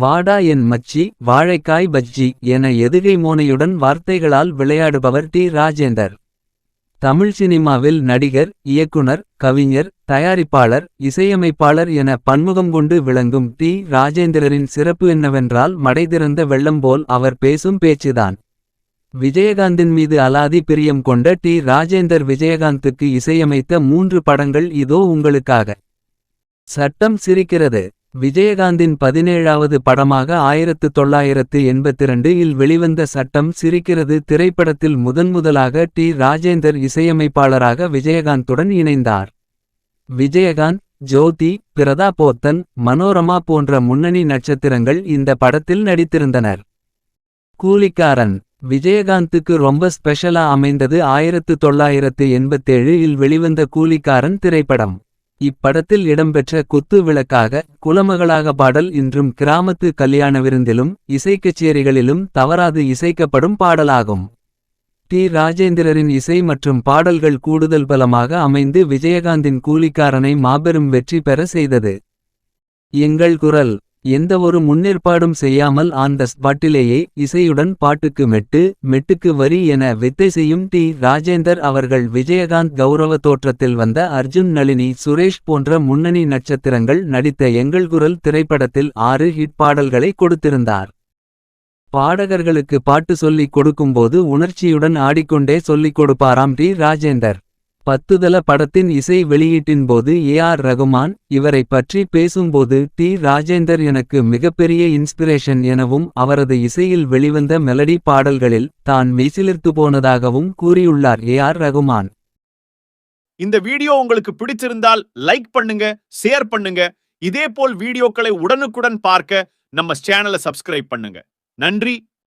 வாடா என் மச்சி வாழைக்காய் பஜ்ஜி என எதுகை மோனையுடன் வார்த்தைகளால் விளையாடுபவர் டி ராஜேந்தர். தமிழ் சினிமாவில் நடிகர் இயக்குனர் கவிஞர் தயாரிப்பாளர் இசையமைப்பாளர் என பன்முகம் கொண்டு விளங்கும் டி ராஜேந்திரரின் சிறப்பு என்னவென்றால் மடைதிறந்த வெள்ளம் போல் அவர் பேசும் பேச்சுதான். விஜயகாந்தின் மீது அலாதி பிரியம் கொண்ட டி ராஜேந்தர் விஜயகாந்துக்கு இசையமைத்த மூன்று படங்கள் இதோ உங்களுக்காக. சட்டம் சிரிக்கிறது. விஜயகாந்தின் பதினேழாவது படமாக ஆயிரத்து தொள்ளாயிரத்து எண்பத்திரண்டு இல் வெளிவந்த சட்டம் சிரிக்கிறது. திரைப்படத்தில் முதன்முதலாக டி. ராஜேந்தர் இசையமைப்பாளராக விஜயகாந்துடன் இணைந்தார். விஜயகாந்த் ஜோதி பிரதா போத்தன் மனோரமா போன்ற முன்னணி நட்சத்திரங்கள் இந்த படத்தில் நடித்திருந்தனர். கூலிக்காரன் விஜயகாந்துக்கு ரொம்ப ஸ்பெஷலா அமைந்தது ஆயிரத்து தொள்ளாயிரத்து எண்பத்தேழு இல் வெளிவந்த கூலிக்காரன் திரைப்படம். இப்படத்தில் இடம்பெற்ற குத்து விளக்காக குலமகளாக பாடல் இன்றும் கிராமத்து கல்யாண விருந்திலும் இசைக்கச்சேரிகளிலும் தவறாது இசைக்கப்படும் பாடலாகும். டி. ராஜேந்திரரின் இசை மற்றும் பாடல்கள் கூடுதல் பலமாக அமைந்து விஜயகாந்தின் கூலிக்காரனை மாபெரும் வெற்றி பெற செய்தது. எங்கள் குரல் எந்த ஒரு முன்னேற்பாடும் செய்யாமல் ஆன் த ஸ்பாட்டிலேயே இசையுடன் பாட்டுக்கு மெட்டு மெட்டுக்கு வரி என வித்தை செய்யும் டி. ராஜேந்தர் அவர்கள் விஜயகாந்த் கௌரவ தோற்றத்தில் வந்த அர்ஜுன் நளினி சுரேஷ் போன்ற முன்னணி நட்சத்திரங்கள் நடித்த எங்கள் குரல் திரைப்படத்தில் ஆறு ஹிட் பாடல்களை கொடுத்திருந்தார். பாடகர்களுக்கு பாட்டு சொல்லிக் கொடுக்கும்போது உணர்ச்சியுடன் ஆடிக்கொண்டே சொல்லிக் கொடுப்பாராம் டி. ராஜேந்தர். பத்துதல படத்தின் இசை வெளியீட்டின் போது ஏ ஆர் ரகுமான் இவரை பற்றி பேசும்போது டி ராஜேந்தர் எனக்கு மிகப்பெரிய இன்ஸ்பிரேஷன் எனவும் அவரது இசையில் வெளிவந்த மெலடி பாடல்களில் தான் மெய்சிலிர்த்து போனதாகவும் கூறியுள்ளார் ஏ ஆர் ரகுமான். இந்த வீடியோ உங்களுக்கு பிடிச்சிருந்தால் லைக் பண்ணுங்க ஷேர் பண்ணுங்க. இதே போல் வீடியோக்களை உடனுக்குடன் பார்க்க நம்ம சேனலை சப்ஸ்கிரைப் பண்ணுங்க. நன்றி